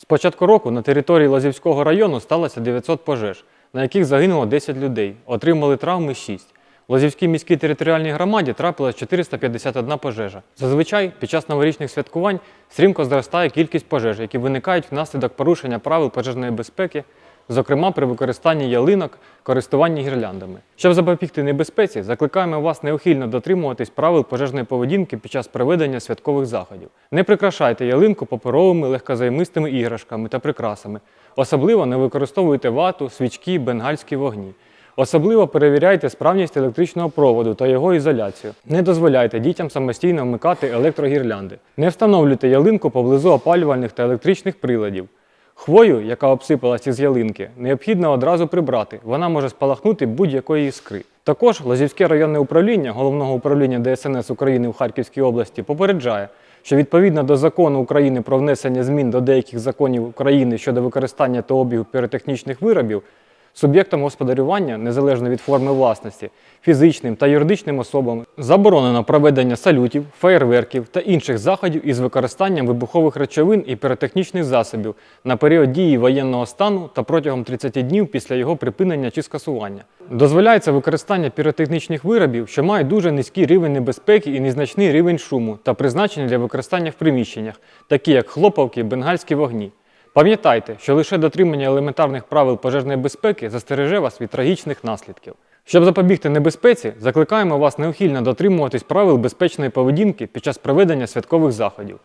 З початку року на території Лазівського району сталося 900 пожеж, на яких загинуло 10 людей, отримали травми 6. В Лазівській міській територіальній громаді трапилось 451 пожежа. Зазвичай під час новорічних святкувань стрімко зростає кількість пожеж, які виникають внаслідок порушення правил пожежної безпеки, зокрема при використанні ялинок, користуванні гірляндами. Щоб запобігти небезпеці, закликаємо вас неухильно дотримуватись правил пожежної поведінки під час проведення святкових заходів. Не прикрашайте ялинку паперовими легкозаймистими іграшками та прикрасами. Особливо не використовуйте вату, свічки, бенгальські вогні. Особливо перевіряйте справність електричного проводу та його ізоляцію. Не дозволяйте дітям самостійно вмикати електрогірлянди. Не встановлюйте ялинку поблизу опалювальних та електричних приладів. Хвою, яка обсипалась із ялинки, необхідно одразу прибрати. Вона може спалахнути будь-якої іскри. Також Лозівське районне управління Головного управління ДСНС України в Харківській області попереджає, що відповідно до закону України про внесення змін до деяких законів України щодо використання та обігу піротехнічних виробів, Суб'єктам господарювання, незалежно від форми власності, фізичним та юридичним особам заборонено проведення салютів, феєрверків та інших заходів із використанням вибухових речовин і піротехнічних засобів на період дії воєнного стану та протягом 30 днів після його припинення чи скасування. Дозволяється використання піротехнічних виробів, що мають дуже низький рівень небезпеки і незначний рівень шуму та призначені для використання в приміщеннях, такі як хлопавки, бенгальські вогні. Пам'ятайте, що лише дотримання елементарних правил пожежної безпеки застереже вас від трагічних наслідків. Щоб запобігти небезпеці, закликаємо вас неухильно дотримуватись правил безпечної поведінки під час проведення святкових заходів.